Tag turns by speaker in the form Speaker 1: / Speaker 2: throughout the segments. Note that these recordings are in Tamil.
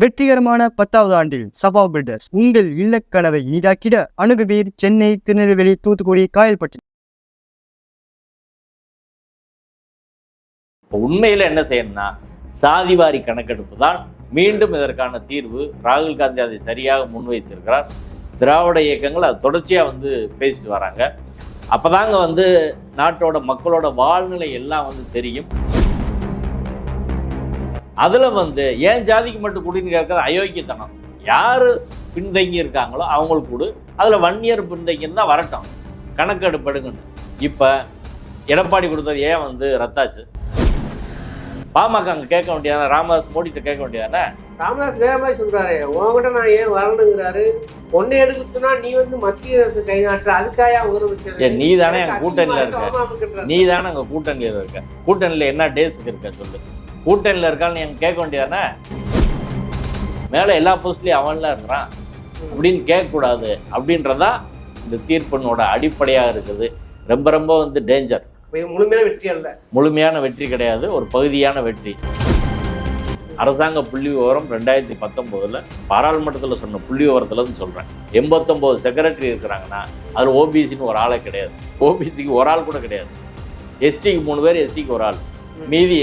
Speaker 1: வெற்றிகரமான பத்தாவது ஆண்டில் சபா பில்டர்ஸ் உங்கள் இல்லக்கனவை இனிதாக்கிட அணுகுவீர் சென்னை திருநெல்வேலி தூத்துக்குடி காயல்பட்டி.
Speaker 2: உண்மையில உண்மையில் என்ன செய்யணும்னா சாதிவாரி கணக்கெடுப்பு தான் மீண்டும் இதற்கான தீர்வு ராகுல் காந்தி அதை சரியாக முன்வைத்திருக்கிறார். திராவிட இயக்கங்கள் அது தொடர்ச்சியாக வந்து பேசிட்டு வராங்க. அப்போதாங்க வந்து நாட்டோட மக்களோட வாழ்நிலை எல்லாம் வந்து தெரியும். அதில் வந்து ஏன் ஜாதிக்கு மட்டும் குடின்னு கேட்கறது அயோக்கியத்தனம். யார் பின்தங்கி இருக்காங்களோ அவங்களுக்கு கொடு. அதில் வன்னியர் பின்தங்கி இருந்தால் வரட்டும் கணக்கெடுப்படுங்கன்னு இப்போ எடப்பாடி கொடுத்தது ஏன் வந்து ரத்தாச்சு? பாமக அங்கே கேட்க வேண்டியதானே? ராமதாஸ் மோடிட்ட கேட்க வேண்டியதானே?
Speaker 3: ராமதாஸ் வேற மாதிரி சொல்றாரு. உன்கிட்ட நான் ஏன் வரணுங்கிறாரு. ஒன்னை எடுக்குச்சுன்னா நீ வந்து மத்திய அரசு கை நாட்டுற அதுக்காயா
Speaker 2: ஏன் நீ தானே என் கூட்டணியில் இருக்க. நீ தானே அங்கே கூட்டணியில் இருக்க. கூட்டணியில் என்ன டேஸுக்கு இருக்க சொல்லு. கூட்டணியில் இருக்கான்னு எனக்கு கேட்க வேண்டியதானே? மேலே எல்லா போஸ்ட்லேயும் அவன்லாம் இருக்கிறான். அப்படின்னு கேட்கக்கூடாது. அப்படின்றதா இந்த தீர்ப்பினோட அடிப்படையாக இருக்குது. ரொம்ப ரொம்ப வந்து டேஞ்சர்
Speaker 3: முழுமையான வெற்றி அல்ல.
Speaker 2: முழுமையான வெற்றி கிடையாது. ஒரு பகுதியான வெற்றி. அரசாங்க புள்ளி விவரம் ரெண்டாயிரத்தி பத்தொம்போதில் பாராளுமன்றத்தில் சொன்ன புள்ளி விவரத்துலேருந்து சொல்கிறேன் எண்பத்தொம்போது செக்ரட்டரி இருக்கிறாங்கன்னா அதில் ஓபிசின்னு ஒரு ஆளே கிடையாது. ஓபிசிக்கு ஒரு ஆள் கூட கிடையாது. எஸ்டிக்கு மூணு பேர் எஸ்சிக்கு ஒரு ஆள். மீதி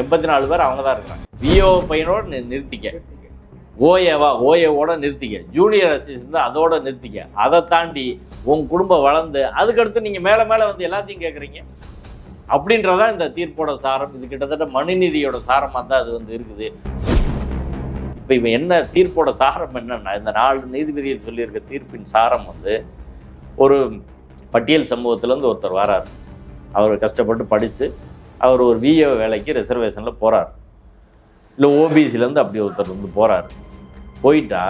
Speaker 2: எண்பத்தி நாலு பேர் அவங்க தான் இருக்கிறாங்க. விஓ பையனோட நிறுத்திக்க. ஓஏவா ஓஏவோட நிறுத்திக்க. ஜூனியர் அசிஸ்டன்ட் அதோட நிறுத்திக்க. அதை தாண்டி உன் குடும்பம் வளர்ந்து அதுக்கடுத்து நீங்கள் மேலே மேலே வந்து எல்லாத்தையும் கேட்குறீங்க அப்படின்றதான் இந்த தீர்ப்போட சாரம். இது கிட்டத்தட்ட மனுநீதியோட சாரமாக தான் அது வந்து இருக்குது. இப்போ இவன் என்ன தீர்ப்போட சாரம் என்னன்னா இந்த நாலு நீதிபதியில் சொல்லியிருக்க தீர்ப்பின் சாரம் வந்து ஒரு பட்டியல் சமூகத்திலேருந்து ஒருத்தர் வரார். அவர் கஷ்டப்பட்டு படித்து அவர் ஒரு விஏ வேலைக்கு ரிசர்வேஷனில் போகிறார் இல்லை ஓபிசிலேருந்து அப்படி ஒருத்தர் வந்து போகிறார் போயிட்டா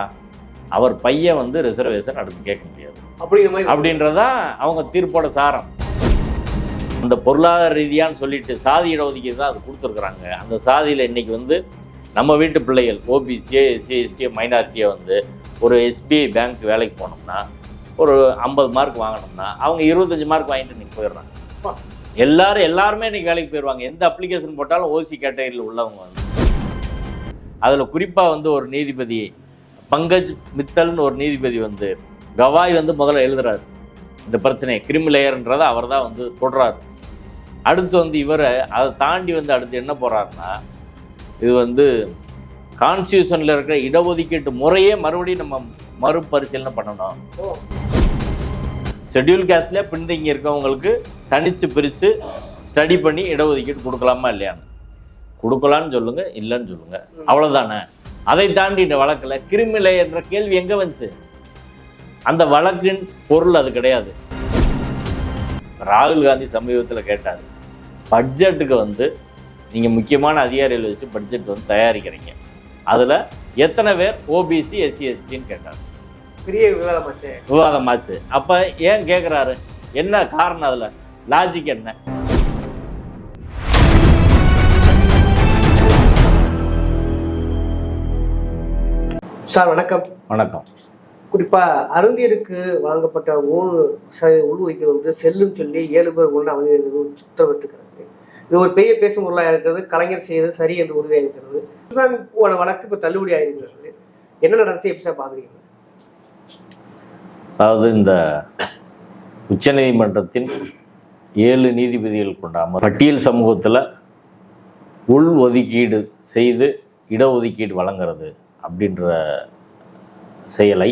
Speaker 2: அவர் பையன் வந்து ரிசர்வேஷன் அடுத்து கேட்க முடியாது.
Speaker 3: அப்படிங்கிற மாதிரி
Speaker 2: அப்படின்றதான் அவங்க தீர்ப்போட சாரம். அந்த பொருளாதார ரீதியான்னு சொல்லிட்டு சாதி இடஒதுக்கீடு தான் அது கொடுத்துருக்குறாங்க. அந்த சாதியில் இன்னைக்கு வந்து நம்ம வீட்டு பிள்ளைகள் ஓபிசிஏ எஸ்சி எஸ்டி மைனாரிட்டியை வந்து ஒரு எஸ்பிஐ பேங்க் வேலைக்கு போனோம்னா ஒரு ஐம்பது மார்க் வாங்கினோம்னா அவங்க இருபத்தஞ்சு மார்க் வாங்கிட்டு இன்னைக்கு போயிடுறாங்க. எல்லாரும் எல்லாருமே இன்னைக்கு வேலைக்கு போயிடுவாங்க எந்த அப்ளிகேஷன் போட்டாலும் ஓசி கேட்டகரியில் உள்ளவங்க வந்து. அதில் குறிப்பாக வந்து ஒரு நீதிபதி பங்கஜ் மித்தல்னு ஒரு நீதிபதி வந்து கவாய் வந்து முதல்ல எழுதுறாரு. இந்த பிரச்சனையை கிரிமிலேயர்ன்றதை அவர் தான் வந்து தொடுறாரு. அடுத்து வந்து இவரை அதை தாண்டி வந்து அடுத்து என்ன போகிறாருன்னா இது வந்து கான்ஸ்டியூஷனில் இருக்கிற இடஒதுக்கீட்டு முறையே மறுபடியும் நம்ம மறுபரிசீலனை பண்ணணும்.
Speaker 3: ஓ.
Speaker 2: ஷெட்யூல் கேஸ்ட்ல பின்தங்கி இருக்கவங்களுக்கு தனிச்சு பிரித்து ஸ்டடி பண்ணி இடஒதுக்கீடு கொடுக்கலாமா இல்லையான்னு கொடுக்கலான்னு சொல்லுங்க இல்லைன்னு சொல்லுங்க. அவ்வளோதானே அதை தாண்டி இந்த வழக்கில் கிருமிலை என்ற கேள்வி எங்கே வந்துச்சு? அந்த வழக்கின் பொருள் அது கிடையாது. ராகுல் காந்தி சமீபத்தில் கேட்டார் பட்ஜெட்டுக்கு வந்து நீங்கள் முக்கியமான அதிகாரிகள் வச்சு பட்ஜெட் வந்து தயாரிக்கிறீங்க. அதில் எத்தனை பேர் ஓபிசி எஸ்சி எஸ்டின்னு கேட்டார்.
Speaker 3: பெரிய விவாதமாச்சே.
Speaker 2: விவாதமாச்சு. அப்போ ஏன் கேட்குறாரு என்ன காரணம் அதில்? லாஜிக் என்ன?
Speaker 3: சார் வணக்கம்.
Speaker 2: வணக்கம்.
Speaker 3: குறிப்பா அருந்தியருக்கு வழங்கப்பட்ட மூணு சதவீத உள்ஒதுக்கீடு வந்து செல்லும் சொல்லி ஏழு பேர் கொண்டு அவங்க உத்தரவிட்டிருக்கிறது. இது ஒரு பெரிய பேசும் பொருளாக இருக்கிறது கலைஞர் செய்தது சரி என்று உறுதியாக இருக்கிறது இஸ்லாமி போன வழக்கு இப்போ தள்ளுபடி ஆகிருக்கிறது என்ன நடந்துச்சு? எப்படி சார் பார்க்குறீங்க
Speaker 2: அதாவது இந்த உச்சநீதிமன்றத்தின் ஏழு நீதிபதிகள் கொண்ட அமர் பட்டியல் சமூகத்தில் உள் ஒதுக்கீடு செய்து இடஒதுக்கீடு வழங்குறது அப்படின்ற செயலை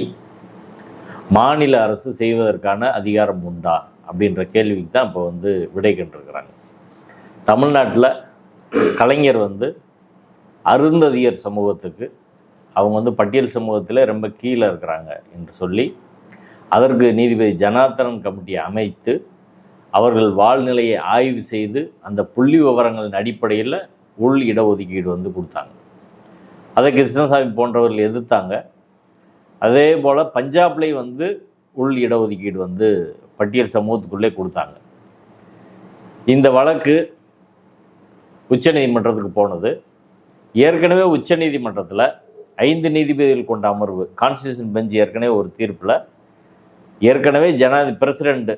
Speaker 2: மாநில அரசு செய்வதற்கான அதிகாரம் உண்டா அப்படின்ற கேள்விக்கு தான் இப்போ வந்து விடை கண்டிருக்கிறாங்க தமிழ்நாட்டில் கலைஞர் வந்து அருந்ததியர் சமூகத்துக்கு அவங்க வந்து பட்டியல் சமூகத்தில் ரொம்ப கீழே இருக்கிறாங்க என்று சொல்லி அதற்கு நீதிபதி ஜனார்த்தனன் கமிட்டியை அமைத்து அவர்கள் வாழ்நிலையை ஆய்வு செய்து அந்த புள்ளி விவரங்களின் அடிப்படையில் உள் இடஒதுக்கீடு வந்து கொடுத்தாங்க. அதை கிருஷ்ணசாமி போன்றவர்கள் எதிர்த்தாங்க. அதே போல் பஞ்சாப்லேயும் வந்து உள் இடஒதுக்கீடு வந்து பட்டியல் சமூகத்துக்குள்ளே கொடுத்தாங்க. இந்த வழக்கு உச்சநீதிமன்றத்துக்கு போனது. ஏற்கனவே உச்சநீதிமன்றத்தில் ஐந்து நீதிபதிகள் கொண்ட அமர்வு கான்ஸ்டியூஷன் பெஞ்ச் ஏற்கனவே ஒரு தீர்ப்பில் ஏற்கனவே ஜனாதி பிரசிடெண்ட்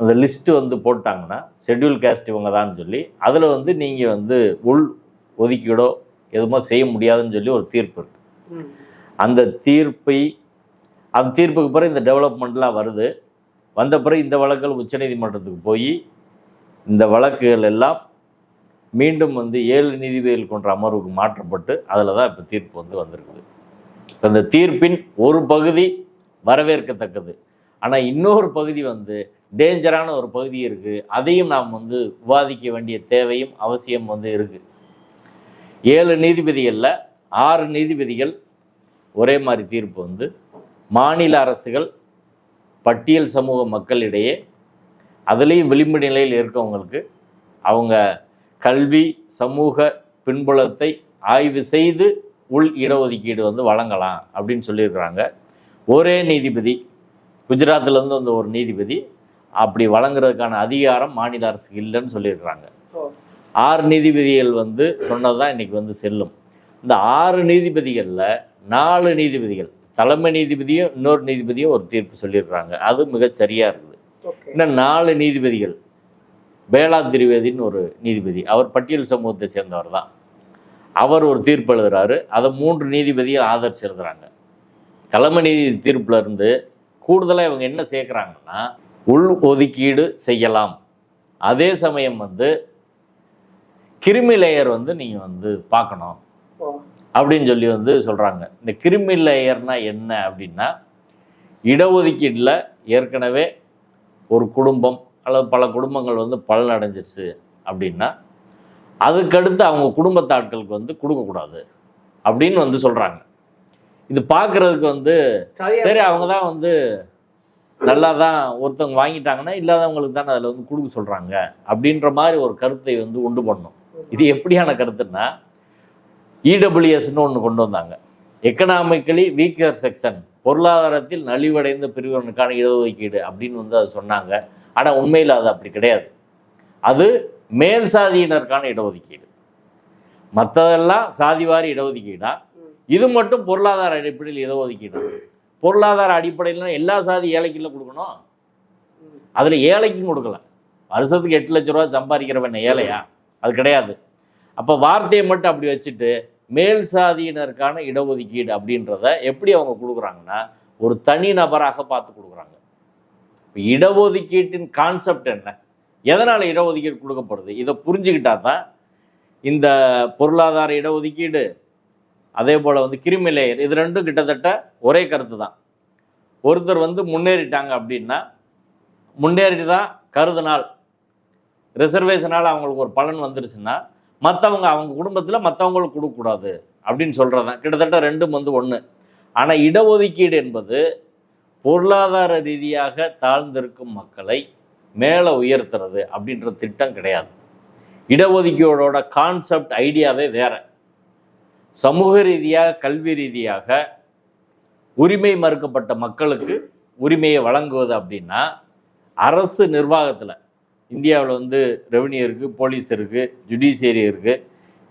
Speaker 2: அந்த லிஸ்ட்டு வந்து போட்டாங்கன்னா ஷெட்யூல் கேஸ்ட் இவங்க தான் சொல்லி அதில் வந்து நீங்கள் வந்து உள் ஒதுக்கீடோ எதுவுமே செய்ய முடியாதுன்னு சொல்லி ஒரு தீர்ப்பு இருக்கு. அந்த தீர்ப்பை அந்த தீர்ப்புக்கு பிறகு இந்த டெவலப்மெண்ட்லாம் வருது. வந்த பிறகு இந்த வழக்குகள் உச்சநீதிமன்றத்துக்கு போய் இந்த வழக்குகள் எல்லாம் மீண்டும் வந்து ஏழு நீதிபதிகள் கொண்ட அமர்வுக்கு மாற்றப்பட்டு அதில் தான் இப்போ தீர்ப்பு வந்து வந்திருக்குது. இந்த தீர்ப்பின் ஒரு பகுதி வரவேற்கத்தக்கது. ஆனால் இன்னொரு பகுதி வந்து டேஞ்சரான ஒரு பகுதி இருக்குது அதையும் நாம் வந்து விவாதிக்க வேண்டிய தேவையும் அவசியம் வந்து இருக்குது ஏழு நீதிபதிகளில் ஆறு நீதிபதிகள் ஒரே மாதிரி தீர்ப்பு வந்து மாநில அரசுகள் பட்டியல் சமூக மக்களிடையே அதுலேயும் விளிம்பு நிலையில் இருக்கவங்களுக்கு அவங்க கல்வி சமூக பின்புலத்தை ஆய்வு செய்து உள் இடஒதுக்கீடு வந்து வழங்கலாம் அப்படின்னு சொல்லியிருக்கிறாங்க. ஒரே நீதிபதி. குஜராத்லேருந்து வந்த ஒரு நீதிபதி. அப்படி வழங்குறதுக்கான அதிகாரம் மாநில அரசுக்கு இல்லைன்னு சொல்லியிருக்கிறாங்க. ஆறு நீதிபதிகள் வந்து சொன்னது தான் இன்னைக்கு வந்து செல்லும். இந்த ஆறு நீதிபதிகளில் நாலு நீதிபதிகள் தலைமை நீதிபதியும் இன்னொரு நீதிபதியும் ஒரு தீர்ப்பு சொல்லியிருக்கிறாங்க. அது மிக சரியாக இருக்குது. இன்னும் நாலு நீதிபதிகள் பேலா திரிவேதின்னு ஒரு நீதிபதி அவர் பட்டியல் சமூகத்தை சேர்ந்தவர் தான் அவர் ஒரு தீர்ப்பு எழுதுறாரு. அதை மூன்று நீதிபதியை ஆதரிச்சு எழுதுறாங்க தலைமை நீதி தீர்ப்புல இருந்து கூடுதலாக இவங்க என்ன சேர்க்குறாங்கன்னா உள் ஒதுக்கீடு செய்யலாம். அதே சமயம் வந்து கிருமி லேயர் வந்து நீங்கள் வந்து பார்க்கணும். அப்படின்னு சொல்லி வந்து சொல்கிறாங்க இந்த கிருமி லேயர்னா என்ன அப்படின்னா இடஒதுக்கீட்டில் ஏற்கனவே ஒரு குடும்பம் அல்லது பல குடும்பங்கள் வந்து பலன் அடைஞ்சிருச்சு அப்படின்னா அதுக்கடுத்து அவங்க குடும்பத்தாட்களுக்கு வந்து கொடுக்கக்கூடாது அப்படின்னு வந்து சொல்கிறாங்க இது பார்க்குறதுக்கு வந்து சரி அவங்க தான் வந்து நல்லா தான் ஒருத்தவங்க வாங்கிட்டாங்கன்னா இல்லாதவங்களுக்கு தானே அதில் வந்து கொடுக்க சொல்கிறாங்க அப்படின்ற மாதிரி ஒரு கருத்தை வந்து உண்டு பண்ணும். இது எப்படியான கருத்துன்னா இடபிள்யூஎஸ்னு ஒன்று கொண்டு வந்தாங்க. எக்கனாமிக்கலி வீக்கர் செக்ஷன் பொருளாதாரத்தில் நலிவடைந்த பிரிவினருக்கான இடஒதுக்கீடு அப்படின்னு வந்து அது சொன்னாங்க. ஆனால் உண்மையில் அது அப்படி கிடையாது. அது மேல் சாதியினருக்கான இடஒதுக்கீடு. மற்றதெல்லாம் சாதிவாரி இடஒதுக்கீடா? இது மட்டும் பொருளாதார அடிப்படையில் இடஒதுக்கீடு பொருளாதார அடிப்படையில் எல்லா சாதி ஏழைக்குள்ள கொடுக்கணும். அதில் ஏழைக்கும் கொடுக்கல. வருஷத்துக்கு எட்டு லட்ச ரூபா சம்பாதிக்கிறவன் ஏழையா? அது கிடையாது. அப்போ வார்த்தையை மட்டும் அப்படி வச்சுட்டு மேல் சாதியினருக்கான இடஒதுக்கீடு அப்படின்றத எப்படி அவங்க கொடுக்குறாங்கன்னா ஒரு தனி நபராக பார்த்து கொடுக்குறாங்க. இப்போ இடஒதுக்கீட்டின் கான்செப்ட் என்ன? எதனால் இடஒதுக்கீடு கொடுக்கப்படுது? இதை புரிஞ்சுக்கிட்டா தான் இந்த பொருளாதார இடஒதுக்கீடு அதே போல் வந்து கிருமி லேயர் இது ரெண்டும் கிட்டத்தட்ட ஒரே கருத்து தான் ஒருத்தர் வந்து முன்னேறிட்டாங்க அப்படின்னா முன்னேறி தான் கருதினால் ரிசர்வேஷனால் அவங்களுக்கு ஒரு பலன் வந்துருச்சுன்னா மற்றவங்க அவங்க குடும்பத்தில் மற்றவங்களுக்கு கொடுக்கக்கூடாது அப்படின்னு சொல்கிறது தான் கிட்டத்தட்ட ரெண்டும் வந்து ஒன்று ஆனால் இடஒதுக்கீடு என்பது பொருளாதார ரீதியாக தாழ்ந்திருக்கும் மக்களை மேலே உயர்த்துறது அப்படின்ற திட்டம் கிடையாது. இடஒதுக்கீடோட கான்செப்ட் ஐடியாவே வேறு. சமூக ரீதியாக கல்வி ரீதியாக உரிமை மறுக்கப்பட்ட மக்களுக்கு உரிமையை வழங்குவது அப்படின்னா அரசு நிர்வாகத்தில் இந்தியாவில் வந்து ரெவன்யூ இருக்குது போலீஸ் இருக்குது ஜுடிஷியரி இருக்குது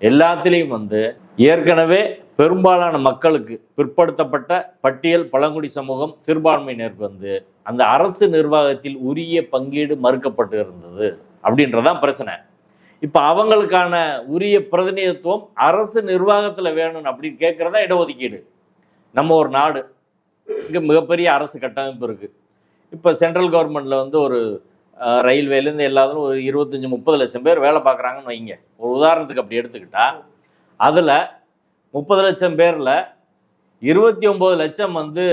Speaker 2: எல்லாத்துலேயும் வந்து ஏற்கனவே பெரும்பாலான மக்களுக்கு பிற்படுத்தப்பட்ட பட்டியல் பழங்குடி சமூகம் சிறுபான்மையினருக்கு வந்து அந்த அரசு நிர்வாகத்தில் உரிய பங்கீடு மறுக்கப்பட்டு இருந்தது அப்படின்றதான் பிரச்சனை. இப்போ அவங்களுக்கான உரிய பிரதிநிதித்துவம் அரசு நிர்வாகத்தில் வேணும் அப்படின்னு கேட்குறதா இடஒதுக்கீடு. நம்ம ஒரு நாடு. இங்கே மிகப்பெரிய அரசு கட்டமைப்பு இருக்குது இப்போ சென்ட்ரல் கவர்மெண்ட்டில் வந்து ஒரு ரயில்வேலேருந்து எல்லாத்துலும் ஒரு இருபத்தஞ்சி முப்பது லட்சம் பேர் வேலை பார்க்குறாங்கன்னு வைங்க. ஒரு உதாரணத்துக்கு அப்படி எடுத்துக்கிட்டால் அதில் முப்பது லட்சம் பேரில் இருபத்தி ஒம்பது லட்சம் வந்து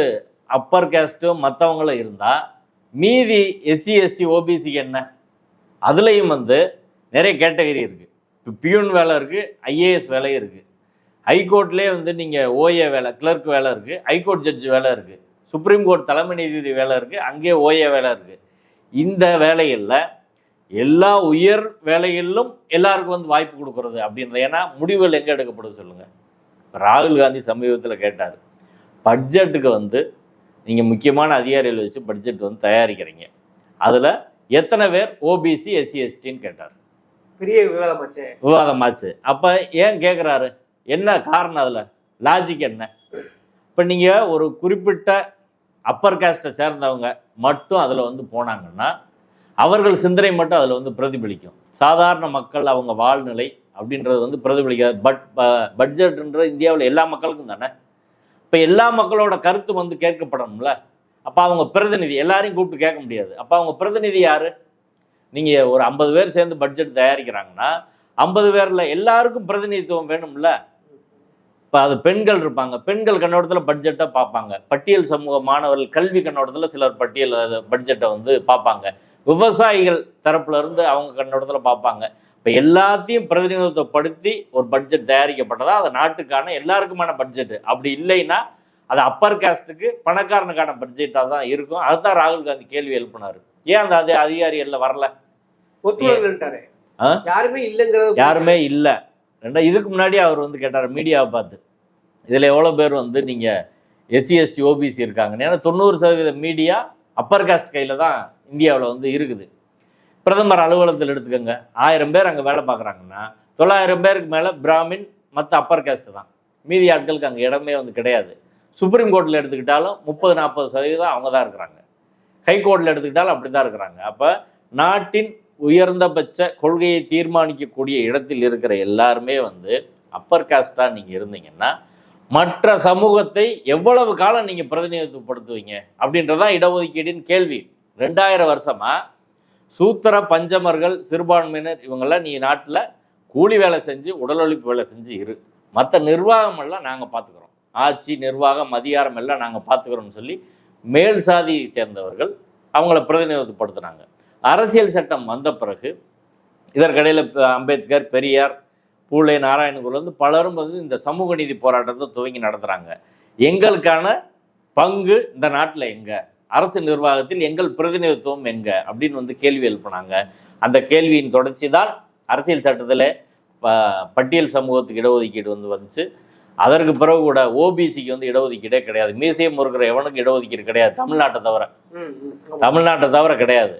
Speaker 2: அப்பர் கேஸ்ட்டும் மற்றவங்களும் இருந்தால் மீதி எஸ்சி எஸ்டி ஓபிசிக்கு என்ன? அதுலேயும் வந்து நிறைய கேட்டகரி இருக்குது இப்போ பியூன் வேலை இருக்குது ஐஏஎஸ் வேலை இருக்குது ஹைகோர்ட்லேயே வந்து நீங்கள் ஓஏ வேலை கிளர்க் வேலை இருக்குது ஹைகோர்ட் ஜட்ஜ் வேலை இருக்குது சுப்ரீம் கோர்ட் தலைமை நீதிபதி வேலை இருக்குது அங்கேயே ஓஏ வேலை இருக்குது இந்த வேலைகளில் எல்லா உயர் வேலைகளிலும் எல்லாருக்கும் வந்து வாய்ப்பு கொடுக்கறது அப்படின்றது. ஏன்னா முடிவுகள் எங்கே எடுக்கப்படுது சொல்லுங்கள் ராகுல் காந்தி சமீபத்தில் கேட்டார். பட்ஜெட்டுக்கு வந்து நீங்கள் முக்கியமான அதிகாரிகள் வச்சு பட்ஜெட் வந்து தயாரிக்கிறீங்க. அதில் எத்தனை பேர் ஓபிசி எஸ்சி எஸ்டின்னு கேட்டார்.
Speaker 3: பெரிய விவாதமாச்சு.
Speaker 2: விவாதமாச்சு. அப்போ ஏன் கேட்குறாரு என்ன காரணம் அதில்? லாஜிக் என்ன? இப்போ நீங்கள் ஒரு குறிப்பிட்ட அப்பர் காஸ்ட்டை சேர்ந்தவங்க மட்டும் அதில் வந்து போனாங்கன்னா அவர்கள் சிந்தனை மட்டும் அதில் வந்து பிரதிபலிக்கும். சாதாரண மக்கள் அவங்க வாழ்நிலை அப்படின்றது வந்து பிரதிபலிக்காது. பட் பட்ஜெட்ன்றது இந்தியாவில் எல்லா மக்களுக்கும் தானே? இப்போ எல்லா மக்களோட கருத்து வந்து கேட்கப்படணும்ல? அப்போ அவங்க பிரதிநிதி எல்லாரையும் கூப்பிட்டு கேட்க முடியாது. அப்போ அவங்க பிரதிநிதி யாரு? நீங்கள் ஒரு ஐம்பது பேர் சேர்ந்து பட்ஜெட் தயாரிக்கிறாங்கன்னா ஐம்பது பேரில் எல்லாருக்கும் பிரதிநிதித்துவம் வேணும்ல? இப்போ அது பெண்கள் இருப்பாங்க. பெண்கள் கண்ணோட்டத்தில் பட்ஜெட்டை பார்ப்பாங்க. பட்டியல் சமூக மாணவர்கள் கல்வி கண்ணோட்டத்தில் சிலர் பட்டியல் பட்ஜெட்டை வந்து பார்ப்பாங்க. விவசாயிகள் தரப்புலேருந்து அவங்க கண்ணோட்டத்தில் பார்ப்பாங்க. இப்போ எல்லாத்தையும் பிரதிநிதித்துவப்படுத்தி ஒரு பட்ஜெட் தயாரிக்கப்பட்டதா? அது நாட்டுக்கான எல்லாருக்குமான பட்ஜெட்டு அப்படி இல்லைன்னா அது அப்பர் காஸ்ட்டுக்கு பணக்காரனுக்கான பட்ஜெட்டாக தான் இருக்கும். அதுதான் ராகுல் காந்தி கேள்வி எழுப்பினார். ஏன் அந்த அதே அதிகாரிகள்ல வரல?
Speaker 3: ஒத்துழைட்டாரு
Speaker 2: ஆ?
Speaker 3: யாருமே இல்லைங்கிறது
Speaker 2: யாருமே இல்லை. ரெண்டா இதுக்கு முன்னாடி அவர் வந்து கேட்டார் மீடியாவை பார்த்து. இதில் எவ்வளோ பேர் வந்து நீங்கள் எஸ்சி எஸ்டி ஓபிசி இருக்காங்க ஏன்னா தொண்ணூறு சதவீத மீடியா அப்பர் காஸ்ட் கையில் தான் இந்தியாவில் வந்து இருக்குது. பிரதமர் அலுவலகத்தில் எடுத்துக்கோங்க. ஆயிரம் பேர் அங்கே வேலை பார்க்குறாங்கன்னா தொள்ளாயிரம் பேருக்கு மேலே பிராமின் மற்ற அப்பர் காஸ்ட் தான். மீதி ஆட்களுக்கு அங்கே இடமே வந்து கிடையாது. சுப்ரீம் கோர்ட்டில் எடுத்துக்கிட்டாலும் முப்பது நாற்பது சதவீதம் அவங்க தான் இருக்கிறாங்க. ஹைகோர்ட்டில் எடுத்துக்கிட்டாலும் அப்படி தான் இருக்கிறாங்க. அப்போ நாட்டின் உயர்ந்தபட்ச கொள்கையை தீர்மானிக்கக்கூடிய இடத்தில் இருக்கிற எல்லாருமே வந்து அப்பர் காஸ்டாக நீங்கள் இருந்தீங்கன்னா மற்ற சமூகத்தை எவ்வளவு காலம் நீங்கள் பிரதிநிதித்துவப்படுத்துவீங்க? அப்படின்றதான் இடஒதுக்கீடின் கேள்வி. ரெண்டாயிரம் வருஷமா சூத்திர பஞ்சமர்கள் சிறுபான்மையினர் இவங்கெல்லாம் நீ நாட்டில் கூலி வேலை செஞ்சு உடல் உழைப்பு வேலை செஞ்சு இரு. மற்ற நிர்வாகம் எல்லாம் நாங்கள் பார்த்துக்குறோம் ஆட்சி நிர்வாகம் அதிகாரம் எல்லாம் நாங்கள் பார்த்துக்குறோம்னு சொல்லி மேல் சாதியை சேர்ந்தவர்கள் அவங்கள பிரதிநிதித்துவப்படுத்துனாங்க. அரசியல் சட்டம் வந்த பிறகு இதற்கிடையில் அம்பேத்கர் பெரியார் பூலே நாராயணகுரு வந்து பலரும் வந்து இந்த சமூக நீதி போராட்டத்தை துவங்கி நடத்துகிறாங்க எங்களுக்கான பங்கு இந்த நாட்டில் எங்கே? அரசு நிர்வாகத்தில் எங்கள் பிரதிநிதித்துவம் எங்க? அப்படின்னு வந்து கேள்வி எழுப்பினாங்க. அந்த கேள்வியின் தொடர்ச்சி தான் அரசியல் சட்டத்தில் பட்டியல் சமூகத்துக்கு இடஒதுக்கீடு வந்து வந்துச்சு. அதற்கு பிறகு கூட ஓபிசிக்கு வந்து இடஒதுக்கீடே கிடையாது. மீசையம் இருக்கிற எவனுக்கு இடஒதுக்கீடு கிடையாது. தமிழ்நாட்டை தவிர. தமிழ்நாட்டை தவிர கிடையாது.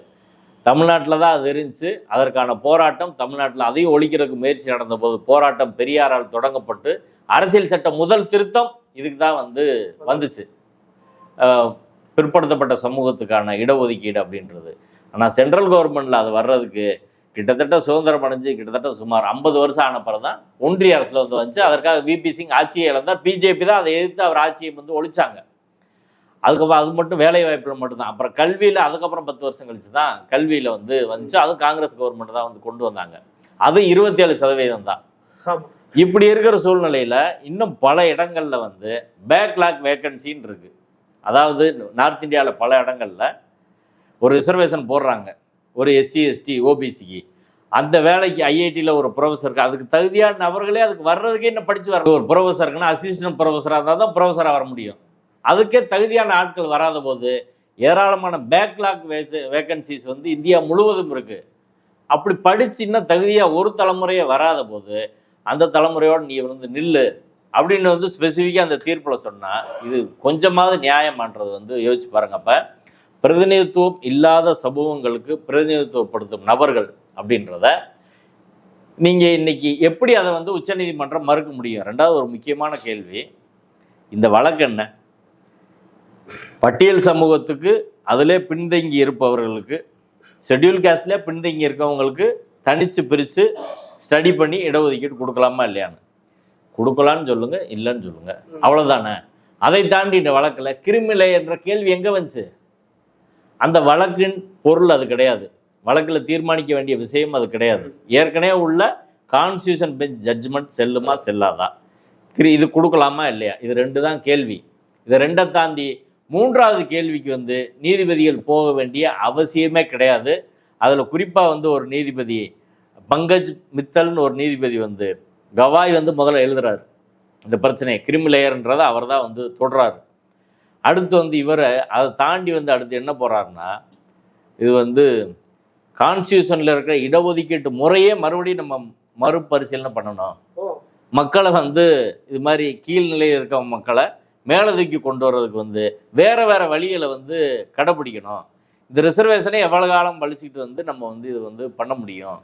Speaker 2: தமிழ்நாட்டில் தான் அது இருந்துச்சு. அதற்கான போராட்டம் தமிழ்நாட்டில் அதையும் ஒழிக்கிறதுக்கு முயற்சி நடந்தபோது போராட்டம் பெரியாரால் தொடங்கப்பட்டு அரசியல் சட்டம் முதல் திருத்தம் இதுக்கு தான் வந்து வந்துச்சு. பிற்படுத்தப்பட்ட சமூகத்துக்கான இடஒதுக்கீடு அப்படின்றது. ஆனால் சென்ட்ரல் கவர்மெண்ட்டில் அது வர்றதுக்கு கிட்டத்தட்ட சுதந்திரம் அடைஞ்சு கிட்டத்தட்ட சுமார் ஐம்பது வருஷம் ஆன பிறகு தான் ஒன்றிய அரசில் வந்து வந்துச்சு. அதற்காக விபி சிங் ஆட்சியை இழந்தார். பிஜேபி தான் அதை எதிர்த்து அவர் ஆட்சியை வந்து ஒழிச்சாங்க. அதுக்கப்புறம் அது மட்டும் வேலை வாய்ப்பில் மட்டும்தான். அப்புறம் கல்வியில் அதுக்கப்புறம் பத்து வருஷம் கழிச்சு தான் கல்வியில் வந்து வந்துச்சு. அதுவும் காங்கிரஸ் கவர்மெண்ட் தான் வந்து கொண்டு வந்தாங்க. அது இருபத்தேழு சதவீதம் தான். இப்படி இருக்கிற சூழ்நிலையில் இன்னும் பல இடங்கள்ல வந்து பேக்லாக் வேக்கன்சின்னு இருக்கு. அதாவது நார்த் இந்தியாவில் பல இடங்கள்ல ஒரு ரிசர்வேஷன் போடுறாங்க. ஒரு எஸ்சி எஸ்டி ஓபிசிக்கு அந்த வேலைக்கு ஐஐடியில் ஒரு ப்ரொஃபஸருக்கு அதுக்கு தகுதியான நபர்களே அதுக்கு வர்றதுக்கே இன்னும் படித்து வர ஒரு ப்ரொஃபஸருக்குன்னா அசிஸ்டன்ட் ப்ரொஃபஸராக இருந்தால் தான் ப்ரொஃபஸராக வர முடியும். அதுக்கே தகுதியான ஆட்கள் வராத போது ஏராளமான பேக்லாக் வேகன்சிஸ் வந்து இந்தியா முழுவதும் இருக்குது அப்படி படிச்சுன்னா இன்னும் தகுதியாக ஒரு தலைமுறையே வராத போது அந்த தலைமுறையோடு நீ வந்து நில்லு அப்படின்னு வந்து ஸ்பெசிஃபிக்காக அந்த தீர்ப்பில் சொன்னால் இது கொஞ்சமாவது நியாயமான்றது வந்து யோசிச்சு பாருங்க அப்போ. பிரதிநிதித்துவம் இல்லாத சமூகங்களுக்கு பிரதிநிதித்துவப்படுத்தும் நபர்கள் அப்படின்றத நீங்கள் இன்னைக்கு எப்படி அதை வந்து உச்சநீதிமன்றம் மறுக்க முடியும்? ரெண்டாவது ஒரு முக்கியமான கேள்வி. இந்த வழக்கு என்ன? பட்டியல் சமூகத்துக்கு அதிலே பின்தங்கி இருப்பவர்களுக்கு ஷெட்யூல் காஸ்ட்லேயே பின்தங்கி இருக்கவங்களுக்கு தனித்து பிரித்து ஸ்டடி பண்ணி இடஒதுக்கீடு கொடுக்கலாமா இல்லையான்னு? கொடுக்கலான்னு சொல்லுங்கள் இல்லைன்னு சொல்லுங்கள் அவ்வளோதானே அதை தாண்டி இந்த வழக்கில் கிருமிலை என்ற கேள்வி எங்கே வந்துச்சு? அந்த வழக்கின் பொருள் அது கிடையாது. வழக்கில் தீர்மானிக்க வேண்டிய விஷயம் அது கிடையாது. ஏற்கனவே உள்ள கான்ஸ்டியூஷன் பெஞ்ச் ஜட்ஜ்மெண்ட் செல்லுமா செல்லாதா? திரு இது கொடுக்கலாமா இல்லையா? இது ரெண்டு தான் கேள்வி. இதை ரெண்டை தாண்டி மூன்றாவது கேள்விக்கு வந்து நீதிபதிகள் போக வேண்டிய அவசியமே கிடையாது. அதில் குறிப்பாக வந்து ஒரு நீதிபதி பங்கஜ் மித்தல்னு ஒரு நீதிபதி வந்து கவாய் வந்து முதல்ல எழுதுறாரு. இந்த பிரச்சனையை கிரிமிலேயர்ன்றதை அவர் தான் வந்து தொடுறாரு. அடுத்து வந்து இவரை அதை தாண்டி வந்து அடுத்து என்ன போறாருன்னா இது வந்து கான்ஸ்டியூஷனில் இருக்கிற இடஒதுக்கீட்டு முறையே மறுபடியும் நம்ம மறுபரிசீலனை பண்ணணும். மக்களை வந்து இது மாதிரி கீழ்நிலையில் இருக்க மக்களை மேலே தூக்கி கொண்டு வர்றதுக்கு வந்து வேற வேற வழிகளை வந்து கடைப்பிடிக்கணும் இந்த ரிசர்வேஷனை எவ்வளவு காலம் பழிச்சிக்கிட்டு வந்து நம்ம வந்து இது வந்து பண்ண முடியும்?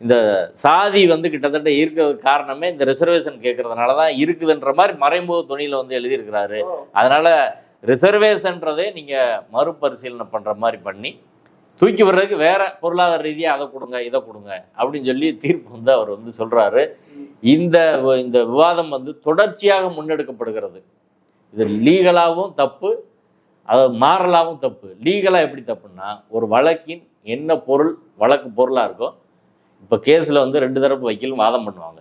Speaker 2: இந்த சாதி வந்து கிட்டத்தட்ட இருக்கிறதுக்கு காரணமே இந்த ரிசர்வேஷன் கேட்கறதுனால தான் இருக்குதுன்ற மாதிரி மறைமுக துணியில் வந்து எழுதியிருக்கிறாரு. அதனால ரிசர்வேஷன்றதே நீங்கள் மறுபரிசீலனை பண்ணுற மாதிரி பண்ணி தூக்கி விடுறதுக்கு வேறு பொருளாதார ரீதியாக அதை கொடுங்க இதை கொடுங்க அப்படின்னு சொல்லி தீர்ப்பு வந்து அவர் வந்து சொல்கிறாரு இந்த இந்த விவாதம் வந்து தொடர்ச்சியாக முன்னெடுக்கப்படுகிறது. இது லீகலாகவும் தப்பு அது மாறலாகவும் தப்பு. லீகலாக எப்படி தப்புன்னா ஒரு வழக்கின் என்ன பொருள் வழக்கு பொருளாக இருக்கோ இப்போ கேஸில் வந்து ரெண்டு தரப்பு வக்கீலும் வாதம் பண்ணுவாங்க.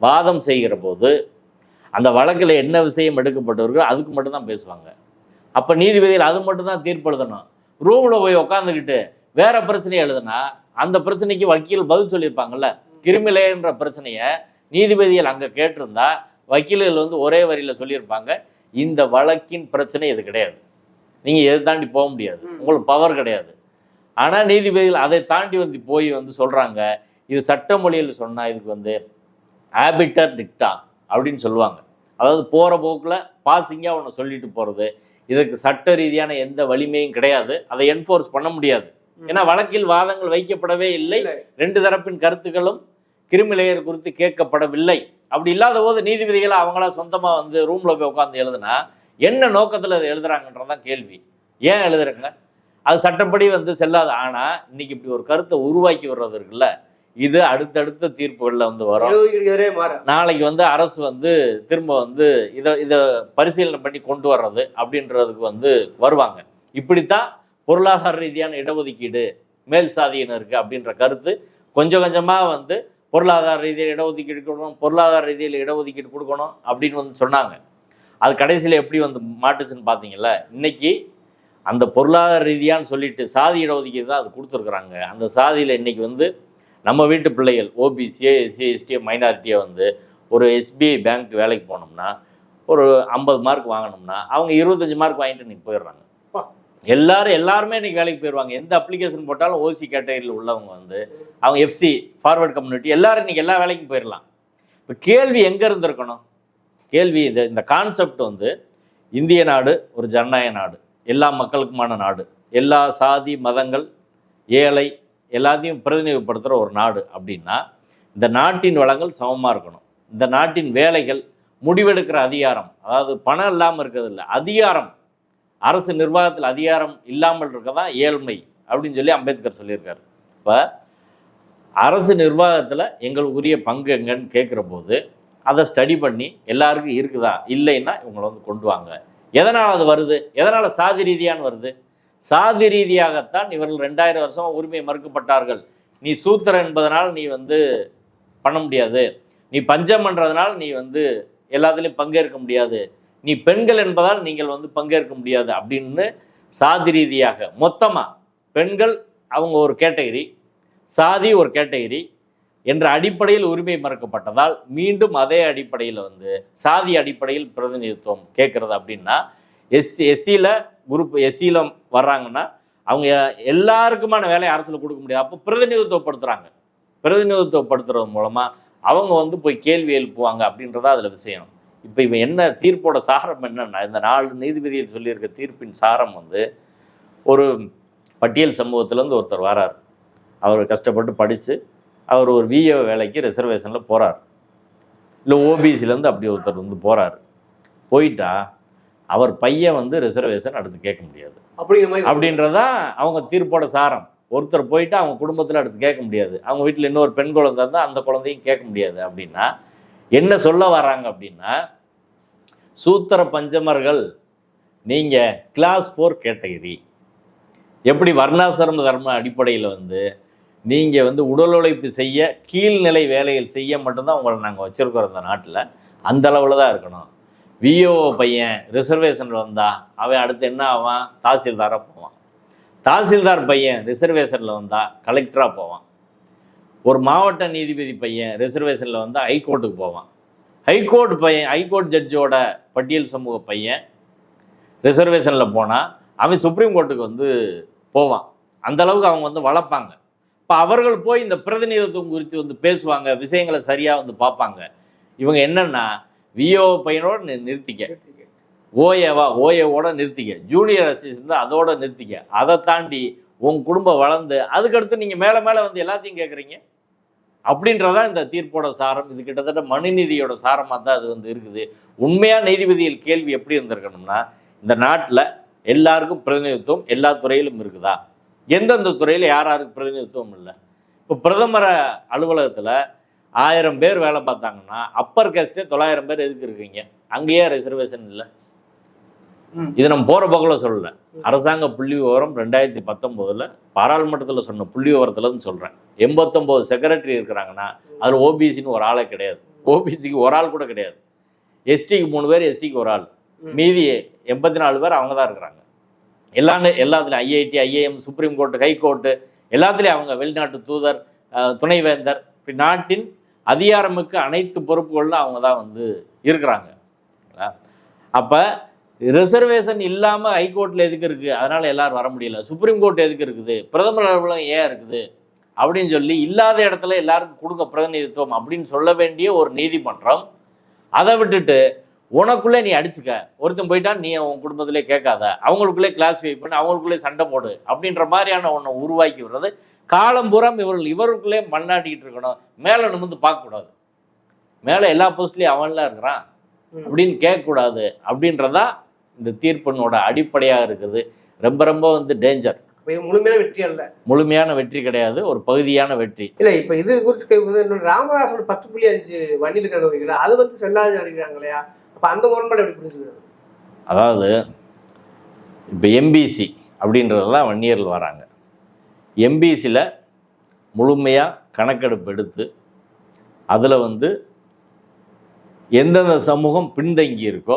Speaker 2: வாதம் செய்கிற போது அந்த வழக்கில் என்ன விஷயம் எடுக்கப்பட்டிருக்கோ அதுக்கு மட்டும்தான் பேசுவாங்க. அப்போ நீதிபதிகள் அது மட்டும்தான் தீர்ப்பு எழுதணும் ரூமில் போய் உட்காந்துக்கிட்டு வேற பிரச்சனையை எழுதுனா அந்த பிரச்சனைக்கு வக்கீல் பதில் சொல்லியிருப்பாங்கல்ல? கிரிமிலேன்ற பிரச்சனையை நீதிபதிகள் அங்கே கேட்டிருந்தா வக்கீல்கள் வந்து ஒரே வரியில் சொல்லியிருப்பாங்க இந்த வழக்கின் பிரச்சனை இது கிடையாது. நீங்கள் எதை தாண்டி போக முடியாது. உங்களுக்கு பவர் கிடையாது. ஆனால் நீதிபதிகள் அதை தாண்டி வந்து போய் வந்து சொல்கிறாங்க இது சட்ட மொழியில் சொன்னால் இதுக்கு வந்து ஆபிட்டர் டிக்டா அப்படின்னு சொல்லுவாங்க. அதாவது போகிற போக்கில் பாசிங்காக ஒன்று சொல்லிட்டு போகிறது இதுக்கு சட்ட ரீதியான எந்த வலிமையும் கிடையாது. அதை என்ஃபோர்ஸ் பண்ண முடியாது. ஏன்னா வழக்கில் வாதங்கள் வைக்கப்படவே இல்லை. ரெண்டு தரப்பின் கருத்துக்களும் கிரிமிலேயர் குறித்து கேட்கப்படவில்லை. அப்படி இல்லாத போது நீதிபதிகள் அவங்களா சொந்தமா வந்து ரூம்ல போய் உட்காந்து எழுதுனா என்ன நோக்கத்துல அதை எழுதுறாங்கன்றதான் கேள்வி. ஏன் எழுதுறாங்க? அது சட்டப்படி வந்து செல்லாது. ஆனா இன்னைக்கு இப்படி ஒரு கருத்தை உருவாக்கி வர்றது இருக்குல்ல? இது அடுத்தடுத்த தீர்ப்புகள்ல வந்து வரும். நாளைக்கு வந்து அரசு வந்து திரும்ப வந்து இதை இதை பரிசீலனை பண்ணி கொண்டு வர்றது அப்படின்றதுக்கு வந்து வருவாங்க. இப்படித்தான் பொருளாதார ரீதியான இடஒதுக்கீடு மேல் சாதியினருக்கு அப்படின்ற கருத்து கொஞ்சம் கொஞ்சமாக வந்து பொருளாதார ரீதியில் இடஒதுக்கீடு கொடுக்கணும் பொருளாதார ரீதியில் இடஒதுக்கீடு கொடுக்கணும் அப்படின்னு வந்து சொன்னாங்க. அது கடைசியில் எப்படி வந்து மாட்டுச்சுன்னு பார்த்தீங்கல்ல இன்னைக்கு அந்த பொருளாதார ரீதியான்னு சொல்லிட்டு சாதி இடஒதுக்கீடு தான் அது கொடுத்துருக்குறாங்க. அந்த சாதியில் இன்னைக்கு வந்து நம்ம வீட்டு பிள்ளைகள் ஓபிசியோ எஸ்சி எஸ்டி மைனாரிட்டியோ வந்து ஒரு எஸ்பிஐ பேங்க் வேலைக்கு போனோம்னா ஒரு ஐம்பது மார்க் வாங்கினோம்னா அவங்க இருபத்தஞ்சு மார்க் வாங்கிட்டு இன்னைக்கு போயிடுறாங்க. எல்லாரும் எல்லாருமே இன்னைக்கு வேலைக்கு போயிடுவாங்க எந்த அப்ளிகேஷன் போட்டாலும் ஓசி கேட்டகரியில் உள்ளவங்க வந்து அவங்க எஃப்சி ஃபார்வர்ட் கம்யூனிட்டி எல்லாரும் இன்னைக்கு எல்லா வேலைக்கும் போயிடலாம். இப்போ கேள்வி எங்கே இருந்திருக்கணும்? கேள்வி இந்த இந்த கான்செப்ட் வந்து இந்திய நாடு ஒரு ஜனநாயக நாடு. எல்லா மக்களுக்குமான நாடு. எல்லா சாதி மதங்கள் ஏழை எல்லாத்தையும் பிரதிநிதிப்படுத்துகிற ஒரு நாடு அப்படின்னா இந்த நாட்டின் வளங்கள் சமமாக இருக்கணும். இந்த நாட்டின் வேலைகள் முடிவெடுக்கிற அதிகாரம் அதாவது பணம் இல்லாமல் இருக்கிறது இல்லை அதிகாரம். அரசு நிர்வாகத்தில் அதிகாரம் இல்லாமல் இருக்கதான் ஏழ்மை அப்படின்னு சொல்லி அம்பேத்கர் சொல்லியிருக்காரு. இப்போ அரசு நிர்வாகத்தில் எங்களுக்கு உரிய பங்கு எங்கன்னு கேட்குற போது அதை ஸ்டடி பண்ணி எல்லாருக்கும் இருக்குதா இல்லைன்னா இவங்களை வந்து கொண்டு வாங்க. எதனால் அது வருது? எதனால் சாதி ரீதியான்னு வருது? சாதி ரீதியாகத்தான் இவர்கள் ரெண்டாயிரம் வருஷம் உரிமை மறுக்கப்பட்டார்கள். நீ சூத்திரன் என்பதனால் நீ வந்து பண்ண முடியாது. நீ பஞ்சம் பண்ணுறதுனால நீ வந்து எல்லாத்துலேயும் பங்கேற்க முடியாது. நீ பெண்கள் என்பதால் நீங்கள் வந்து பங்கேற்க முடியாது அப்படின்னு சாதி ரீதியாக மொத்தமாக பெண்கள் அவங்க ஒரு கேட்டகிரி சாதி ஒரு கேட்டகிரி என்ற அடிப்படையில் உரிமை மறுக்கப்பட்டதால் மீண்டும் அதே அடிப்படையில் வந்து சாதி அடிப்படையில் பிரதிநிதித்துவம் கேட்குறது அப்படின்னா எஸ்சி எஸ்சியில் குரூப் எஸ்சியில் வர்றாங்கன்னா அவங்க எல்லாருக்குமான வேலையை அரசில் கொடுக்க முடியாது. அப்போ பிரதிநிதித்துவப்படுத்துகிறாங்க பிரதிநிதித்துவப்படுத்துறது மூலமாக அவங்க வந்து போய் கேள்வி எழுப்புவாங்க அப்படின்றதா அதில் விஷயம். இப்போ இவன் என்ன தீர்ப்போட சாரம் என்னன்னா இந்த நாலு நீதிபதியில் சொல்லியிருக்க தீர்ப்பின் சாரம் வந்து ஒரு பட்டியல் சமூகத்திலேருந்து ஒருத்தர் வரார். அவர் கஷ்டப்பட்டு படித்து அவர் ஒரு விஏ வேலைக்கு ரிசர்வேஷனில் போகிறார் இல்லை ஓபிசிலேருந்து அப்படி ஒருத்தர் வந்து போகிறார் போயிட்டா அவர் பையன் வந்து ரிசர்வேஷன் அடுத்து கேட்க முடியாது. அப்படின்றதான் அவங்க தீர்ப்போட சாரம். ஒருத்தர் போயிட்டு அவங்க குடும்பத்தில் அடுத்து கேட்க முடியாது. அவங்க வீட்டில் இன்னொரு பெண் குழந்தை இருந்தால் அந்த குழந்தையும் கேட்க முடியாது அப்படின்னா என்ன சொல்ல வராங்க அப்படின்னா சூத்திர பஞ்சமர்கள் நீங்கள் கிளாஸ் ஃபோர் கேட்டகரி எப்படி வர்ணாசிரம தர்ம அடிப்படையில் வந்து நீங்கள் வந்து உடல் உழைப்பு செய்ய கீழ்நிலை வேலைகள் செய்ய மட்டும்தான் உங்களை நாங்கள் வச்சுருக்கோம் இந்த நாட்டில். அந்த அளவில் தான் இருக்கணும். விஓ பையன் ரிசர்வேஷனில் வந்தா அவன் அடுத்து என்ன ஆவான்? தாசில்தாராக போவான். தாசில்தார் பையன் ரிசர்வேஷனில் வந்தால் கலெக்டராக போவான். ஒரு மாவட்ட நீதிபதி பையன் ரிசர்வேஷனில் வந்தால் ஹைகோர்ட்டுக்கு போவான். ஹைகோர்ட் பையன் ஹைகோர்ட் ஜட்ஜோட பட்டியல் சமூக பையன் ரிசர்வேஷனில் போனால் அவன் சுப்ரீம் கோர்ட்டுக்கு வந்து போவான். அந்த அளவுக்கு அவங்க வந்து வளர்ப்பாங்க. இப்போ அவர்கள் போய் இந்த பிரதிநிதித்துவம் குறித்து வந்து பேசுவாங்க விஷயங்களை சரியாக வந்து பார்ப்பாங்க. இவங்க என்னன்னா விஓ பையனோட நி- நிறுத்திக்க. ஓஏவா ஓஏவோட நிறுத்திக்க. ஜூனியர் அசிஸ்டன்ட் அதோட நிறுத்திக்க. அதை தாண்டி உன் குடும்பம் வளர்ந்து அதுக்கடுத்து நீங்கள் மேலே மேலே வந்து எல்லாத்தையும் கேட்குறீங்க அப்படின்றதா இந்த தீர்ப்போட சாரம். இது கிட்டத்தட்ட மனுநீதியோட சாரமாக தான் அது வந்து இருக்குது. உண்மையாக நீதிபதிகள் கேள்வி எப்படி இருந்திருக்கணும்னா இந்த நாட்டில் எல்லாருக்கும் பிரதிநிதித்துவம் எல்லா துறையிலும் இருக்குதா? எந்தெந்த துறையில் யார் யாருக்கு பிரதிநிதித்துவம் இல்லை? இப்போ பிரதமர் அலுவலகத்தில் ஆயிரம் பேர் வேலை பார்த்தாங்கன்னா அப்பர் கேஸ்டே தொள்ளாயிரம் பேர் எதுக்கு இருக்கீங்க? அங்கேயே ரிசர்வேஷன் இல்லை. இது நம்ம போகிற போக்கில் சொல்லல. அரசாங்க புள்ளி விவரம் ரெண்டாயிரத்தி பத்தொம்போதில் பாராளுமன்றத்தில் சொன்ன புள்ளி விவரத்துலன்னு சொல்கிறேன் எண்பத்தொம்போது செக்ரட்டரி இருக்கிறாங்கன்னா அதில் ஓபிசின்னு ஒரு ஆளே கிடையாது. ஓபிசிக்கு ஒரு ஆள் கூட கிடையாது. எஸ்டிக்கு மூணு பேர் எஸ்சிக்கு ஒரு ஆள். மீதி எண்பத்தி நாலு பேர் அவங்க தான் இருக்கிறாங்க. எல்லாமே எல்லாத்துலையும் IIT IIM supreme court high court எல்லாத்துலேயும் அவங்க வெளிநாட்டு தூதர் துணைவேந்தர் நாட்டின் அதிகாரமுக்கு அனைத்து பொறுப்புகளும் அவங்க தான் வந்து இருக்கிறாங்க. அப்போ ரிசர்வேஷன் இல்லாமல் ஹைகோர்ட்டில் எதுக்கு இருக்குது அதனால் எல்லோரும் வர முடியல. சுப்ரீம் கோர்ட் எதுக்கு இருக்குது? பிரதமர் அலுவலகம் ஏன் இருக்குது? அப்படின்னு சொல்லி இல்லாத இடத்துல எல்லாருக்கும் கொடுக்க பிரதிநிதித்துவம் அப்படின்னு சொல்ல வேண்டிய ஒரு நீதிமன்றம் அதை விட்டுட்டு உனக்குள்ளே நீ அடிச்சுக்க. ஒருத்தன் போயிட்டா நீ உன் குடும்பத்திலே கேட்காத. அவங்களுக்குள்ளே கிளாஸிஃபை பண்ணி அவங்களுக்குள்ளே சண்டை போடு அப்படின்ற மாதிரியான ஒன்றை உருவாக்கி விடுறது. காலம்புறம் இவர்கள் இவருக்குள்ளே மண்ணாட்டிக்கிட்டு இருக்கணும். மேலே நிமிர்ந்து பார்க்கக்கூடாது. மேலே எல்லா போஸ்ட்லேயும் அவன்லாம் இருக்கிறான். அப்படின்னு கேட்கக்கூடாது. அப்படின்றதா இந்த தீர்ப்பினோட அடிப்படையாக இருக்குது. ரொம்ப ரொம்ப வந்து டேஞ்சர்
Speaker 3: முழுமையான வெற்றி அல்ல.
Speaker 2: முழுமையான வெற்றி கிடையாது. ஒரு பகுதியான வெற்றி.
Speaker 3: இல்ல இப்ப இது குறித்து ராமதாஸோட பத்து புள்ளி அஞ்சு வண்டியில் கிடந்து வைக்கல அது வந்து செல்லாது அடிக்கிறாங்க இல்லையா? அந்த முரண்பாடு எப்படி புரிஞ்சுக்கிறது
Speaker 2: அதாவது இப்போ எம்பிசி அப்படின்றதெல்லாம் வன்னியர்கள் வராங்க. எம்பிசியில் முழுமையாக கணக்கெடுப்பு எடுத்து அதில் வந்து எந்தெந்த சமூகம் பின்தங்கி இருக்கோ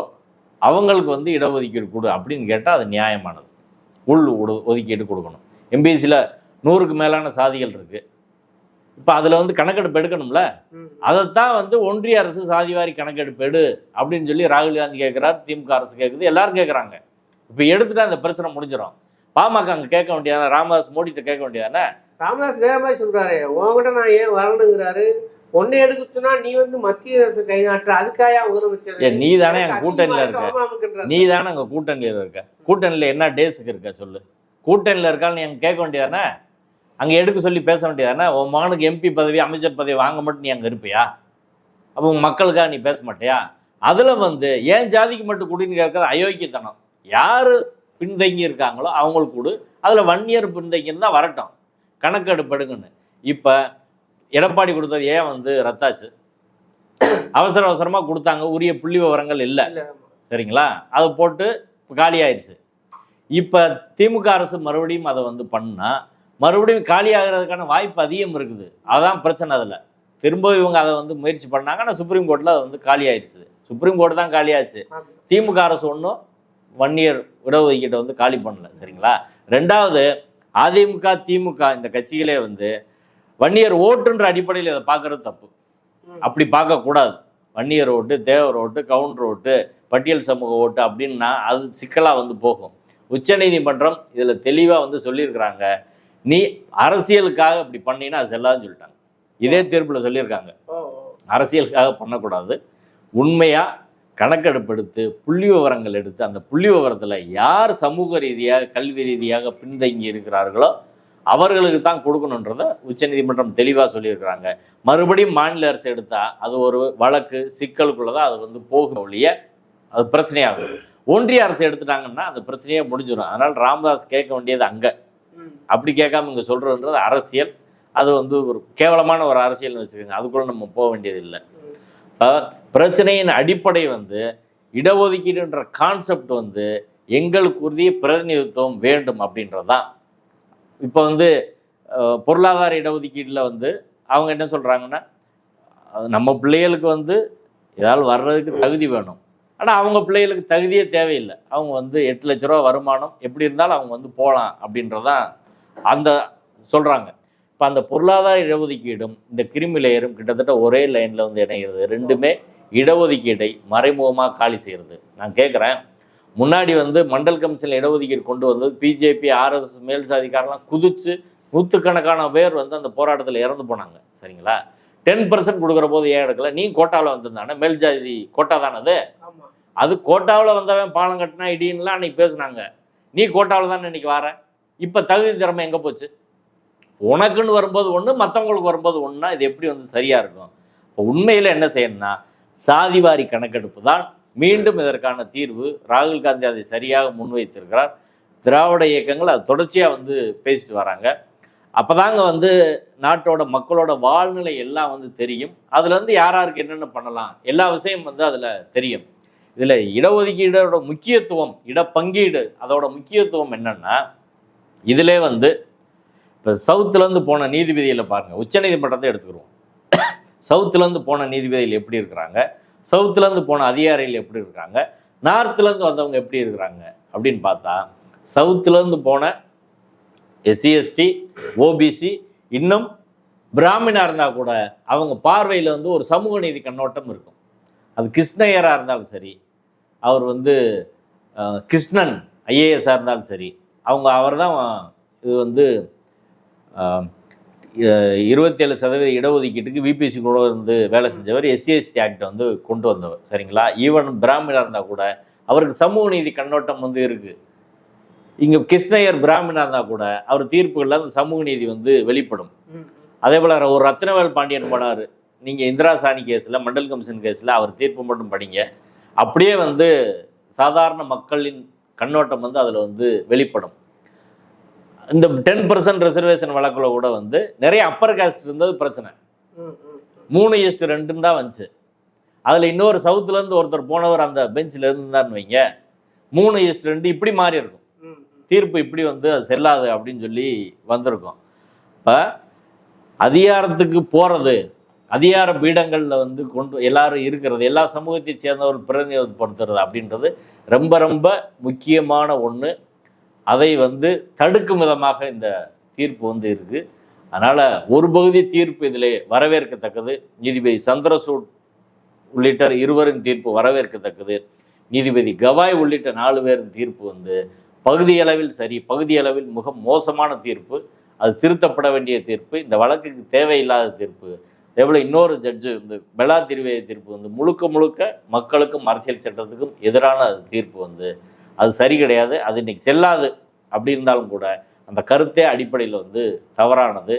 Speaker 2: அவங்களுக்கு வந்து இடஒதுக்கீடு கொடு அப்படின்னு கேட்டால் அது நியாயமானது. உள் ஒதுக்கீடு கொடுக்கணும். எம்பிசியில் நூறுக்கு மேலான சாதிகள் இருக்குது இப்போ அதில் வந்து கணக்கெடுப்பு எடுக்கணும்ல. அதைத்தான் வந்து ஒன்றிய அரசு சாதிவாரி கணக்கெடுப்பு எடு அப்படின்னு சொல்லி ராகுல் காந்தி கேட்குறாரு திமுக அரசு கேட்குது எல்லாரும் கேட்குறாங்க இப்போ எடுத்துட்டா அந்த பிரச்சனை முடிஞ்சிடும் பாமக அங்கே கேட்க வேண்டியதானே? ராமதாஸ் மோடிட்ட கேட்க வேண்டியதானே?
Speaker 3: ராமதாஸ் வேற மாதிரி சொல்றாரு. உன்கிட்ட நான் ஏன் வரணுங்கிறாரு. உன்னை எடுக்கச்சுன்னா நீ வந்து மத்திய அரசு கை நாட்டுற. அதுக்காயா முதலமைச்சர்?
Speaker 2: நீ தானே எங்க கூட்டணியில இருக்க. நீ தானே அங்கே கூட்டணியில் இருக்க. கூட்டணியில் என்ன டேஸுக்கு இருக்க சொல்லு. கூட்டணியில் இருக்கான்னு நீ கேட்க வேண்டியதானே? அங்கே எடுக்க சொல்லி பேச வேண்டியதானே உன் மகனுக்கு எம்பி பதவி அமைச்சர் பதவி வாங்க மட்டும் நீ அங்கே இருப்பியா? அப்போ உன் மக்களுக்காக நீ பேச மாட்டியா? அதில் வந்து ஏன் ஜாதிக்கு மட்டும் குடின்னு கேட்கறது அயோக்கியத்தனம். யார் பின்தங்கி இருக்காங்களோ அவங்களுக்கு கொடு. அதில் வன்னியர் பின்தங்கி இருந்தால் வரட்டும். கணக்கெடுப்பு எடுங்கன்னு இப்போ எடப்பாடி கொடுத்தது ஏன் வந்து ரத்தாச்சு? அவசர அவசரமாக கொடுத்தாங்க. உரிய புள்ளி விவரங்கள் இல்லை. சரிங்களா? அதை போட்டு இப்போ காலியாயிருச்சு. இப்போ திமுக அரசு மறுபடியும் அதை வந்து பண்ணா மறுபடியும் காலியாகிறதுக்கான வாய்ப்பு அதிகம் இருக்குது. அதான் பிரச்சனை அதில். திரும்ப இவங்க அதை வந்து முயற்சி பண்ணாங்க. ஆனால் சுப்ரீம் கோர்ட்டில் அது வந்து காலியாயிருச்சு சுப்ரீம் கோர்ட் தான் காலியாச்சு. திமுக அரசு ஒன்றும் ஒன் இயர் இடஒதுக்கீட்டை வந்து காலி பண்ணல. சரிங்களா? ரெண்டாவது அதிமுக திமுக இந்த கட்சிகளே வந்து வன்னியர் ஓட்டுன்ற அடிப்படையில் இதை பார்க்கறது தப்பு. அப்படி பார்க்கக்கூடாது வன்னியர் ஓட்டு தேவர் ஓட்டு கவுண்டர் ஓட்டு பட்டியல் சமூக ஓட்டு அப்படின்னா அது சிக்கலாக வந்து போகும். உச்சநீதிமன்றம் இதில் தெளிவாக வந்து சொல்லியிருக்கிறாங்க. நீ அரசியலுக்காக இப்படி பண்ணினா அது செல்லாதுன்னு சொல்லிட்டாங்க. இதே தீர்ப்பில் சொல்லியிருக்காங்க. அரசியலுக்காக பண்ணக்கூடாது. உண்மையாக கணக்கெடுப்பு எடுத்து புள்ளி விவரங்கள் எடுத்து அந்த புள்ளி விவரத்தில் யார் சமூக ரீதியாக கல்வி ரீதியாக பின்தங்கி இருக்கிறார்களோ அவர்களுக்கு தான் கொடுக்கணுன்றத உச்சநீதிமன்றம் தெளிவாக சொல்லியிருக்கிறாங்க. மறுபடியும் மாநில அரசு எடுத்தால் அது ஒரு வழக்கு சிக்கலுக்குள்ள தான் அது வந்து போகும் ஒழிய அது பிரச்சனையாகும். ஒன்றிய அரசு எடுத்துட்டாங்கன்னா அந்த பிரச்சனையே முடிஞ்சிடும் அதனால் ராமதாஸ் கேட்க வேண்டியது அங்கே. அப்படி கேட்காம இங்கே சொல்கிறோன்றது அரசியல். அது வந்து ஒரு கேவலமான ஒரு அரசியல்னு வச்சுக்கோங்க. அதுக்குள்ள நம்ம போக வேண்டியது இல்லை பிரச்சனையின் அடிப்படை வந்து இடஒதுக்கீடுன்ற கான்செப்ட் வந்து எங்களுக்கு உறுதிய பிரதிநிதித்துவம் வேண்டும் அப்படின்றதான் இப்போ வந்து பொருளாதார இடஒதுக்கீட்டில் வந்து அவங்க என்ன சொல்கிறாங்கன்னா நம்ம பிள்ளைகளுக்கு வந்து ஏதாவது வர்றதுக்கு தகுதி வேணும். ஆனால் அவங்க பிள்ளைகளுக்கு தகுதியே தேவையில்லை. அவங்க வந்து எட்டு லட்ச ரூபா வருமானம் எப்படி இருந்தாலும் அவங்க வந்து போகலாம் அப்படின்றதான் அந்த சொல்கிறாங்க இப்போ அந்த பொருளாதார இடஒதுக்கீடும் இந்த கிருமி லேயரும் கிட்டத்தட்ட ஒரே லைனில் வந்து இணைகிறது. ரெண்டுமே இடஒதுக்கீட்டை மறைமுகமாக காலி செய்கிறது நான் கேட்குறேன் முன்னாடி வந்து மண்டல் கமிஷனில் இடஒதுக்கீடு கொண்டு வந்தது பிஜேபி ஆர்எஸ்எஸ் மேல் சாதிக்காரெல்லாம் குதித்து நூற்றுக்கணக்கான பேர் வந்து அந்த போராட்டத்தில் இறந்து போனாங்க. சரிங்களா? டென் பர்சன்ட் கொடுக்குற போது ஏன் எடுக்கல? நீ கோட்டாவில் வந்திருந்தானே? மேல் ஜாதி கோட்டா தானது? அது கோட்டாவில் வந்தவன் பாலம் கட்டினா இடின்லாம் அன்னைக்கு பேசுனாங்க. நீ கோட்டாவில் தானே இன்னைக்கு வர? இப்போ தகுதி திறமை எங்கே போச்சு? உனக்குன்னு வரும்போது ஒன்று மற்றவங்களுக்கு வரும்போது ஒன்றா இது எப்படி வந்து சரியாக இருக்கும்? இப்போ உண்மையில் என்ன செய்யணும்னா சாதிவாரி கணக்கெடுப்பு தான் மீண்டும் இதற்கான தீர்வு. ராகுல் காந்தி அதை சரியாக முன்வைத்திருக்கிறார். திராவிட இயக்கங்கள் அது தொடர்ச்சியாக வந்து பேசிட்டு வராங்க. அப்போதாங்க வந்து நாட்டோட மக்களோட வாழ்நிலை எல்லாம் வந்து தெரியும். அதுலேருந்து யார் யாருக்கு என்னென்ன பண்ணலாம்? எல்லா விஷயம் வந்து அதில் தெரியும். இதில் இடஒதுக்கீடோட முக்கியத்துவம் இடப்பங்கீடு அதோட முக்கியத்துவம் என்னென்னா இதிலே வந்து இப்போ சவுத்துலேருந்து போன நீதிபதியில் பாருங்கள் உச்சநீதிமன்றத்தை எடுத்துக்கிடுவோம் சவுத்துலேருந்து போன நீதிபதிகள் எப்படி இருக்கிறாங்க? சவுத்துலேருந்து போன அதிகாரிகள் எப்படி இருக்காங்க? நார்த்துலேருந்து வந்தவங்க எப்படி இருக்கிறாங்க? அப்படின்னு பார்த்தா சவுத்துலேருந்து போன எஸ்சிஎஸ்டி ஓபிசி இன்னும் பிராமணாக இருந்தால் கூட அவங்க பார்வையில் வந்து ஒரு சமூக நீதி கண்ணோட்டம் இருக்கும். அது கிருஷ்ணயராக இருந்தாலும் சரி அவர் வந்து கிருஷ்ணன் ஐஏஎஸ்ஸாக இருந்தாலும் சரி அவங்க அவர் தான் இது வந்து இருபத்தேழு சதவீத இடஒதுக்கீட்டுக்கு விபிசி கூட வந்து வேலை செஞ்சவர் எஸ்சிஎஸ்டி ஆக்டை வந்து கொண்டு வந்தவர். சரிங்களா? ஈவன் பிராமணா இருந்தால் கூட அவருக்கு சமூக நீதி கண்ணோட்டம் வந்து இருக்குது இங்கே கிருஷ்ணய்யர் பிராமணா இருந்தால் கூட அவர் தீர்ப்புகளில் அந்த சமூக நீதி வந்து வெளிப்படும். அதே போல் ஒரு ரத்னவேல் பாண்டியன் போனார். நீங்கள் இந்திரா சாணி கேஸில் மண்டல் கமிஷன் கேஸில் அவர் தீர்ப்பு மட்டும் படிங்க. அப்படியே வந்து சாதாரண மக்களின் கண்ணோட்டம் வந்து அதில் வந்து வெளிப்படும். இந்த டென் பர்சன்ட் ரிசர்வேஷன் வழக்கில் கூட வந்து நிறைய அப்பர் காஸ்ட் இருந்தது பிரச்சனை. மூணு ஈஸ்ட் ரெண்டுன்னு தான் வந்துச்சு. அதில் இன்னொரு சவுத்துலேருந்து ஒருத்தர் போனவர் அந்த பெஞ்சில் இருந்தான்னு வைங்க. மூணு ஈஸ்ட் ரெண்டு இப்படி மாறி இருக்கும். தீர்ப்பு இப்படி வந்து அது செல்லாது அப்படின்னு சொல்லி வந்திருக்கும். இப்போ அதிகாரத்துக்கு போகிறது அதிகார பீடங்களில் வந்து கொண்டு எல்லாரும் இருக்கிறது எல்லா சமூகத்தை சேர்ந்தவர்கள் பிரதிநிதிப்படுத்துறது அப்படின்றது ரொம்ப ரொம்ப முக்கியமான ஒன்று அதை வந்து தடுக்கும் விதமாக இந்த தீர்ப்பு வந்து இருக்குது அதனால் ஒரு பகுதி தீர்ப்பு இதில் வரவேற்கத்தக்கது. நீதிபதி சந்திரசூட் உள்ளிட்ட இருவரின் தீர்ப்பு வரவேற்கத்தக்கது. நீதிபதி கவாய் உள்ளிட்ட நாலு பேரின் தீர்ப்பு வந்து பகுதியளவில் சரி பகுதியளவில் மிக மோசமான தீர்ப்பு. அது திருத்தப்பட வேண்டிய தீர்ப்பு. இந்த வழக்குக்கு தேவையில்லாத தீர்ப்பு. அதேபோல் இன்னொரு ஜட்ஜு இந்த பெலா திருவேதி தீர்ப்பு வந்து முழுக்க முழுக்க மக்களுக்கும் அரசியல் சட்டத்துக்கும் எதிரான அது தீர்ப்பு வந்து அது சரி கிடையாது அது இன்னைக்கு செல்லாது. அப்படி இருந்தாலும் கூட அந்த கருத்தே அடிப்படையில் வந்து தவறானது.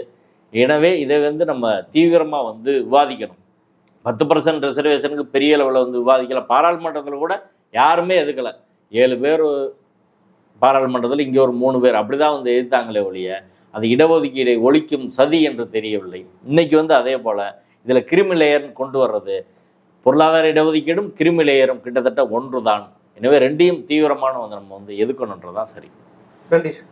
Speaker 2: எனவே இதை வந்து நம்ம தீவிரமாக வந்து விவாதிக்கணும். பத்து பர்சன்ட் ரிசர்வேஷனுக்கு பெரிய அளவில் வந்து விவாதிக்கலை. பாராளுமன்றத்தில் கூட யாருமே எதுக்கலை. ஏழு பேர் பாராளுமன்றத்தில் இங்கே ஒரு மூணு பேர். அப்படி தான் வந்து எதிர்த்தாங்களே ஒழிய அது இடஒதுக்கீடை ஒழிக்கும் சதி என்று தெரியவில்லை. இன்னைக்கு வந்து அதே போல் இதில் கிரிமி லேயர்னு கொண்டு வர்றது பொருளாதார இடஒதுக்கீடும் கிருமி லேயரும் கிட்டத்தட்ட ஒன்று தான் எனவே ரெண்டையும் தீவிரமான வந்து நம்ம வந்து எதுக்கணுன்றதான் சரி.
Speaker 3: நன்றி சார்.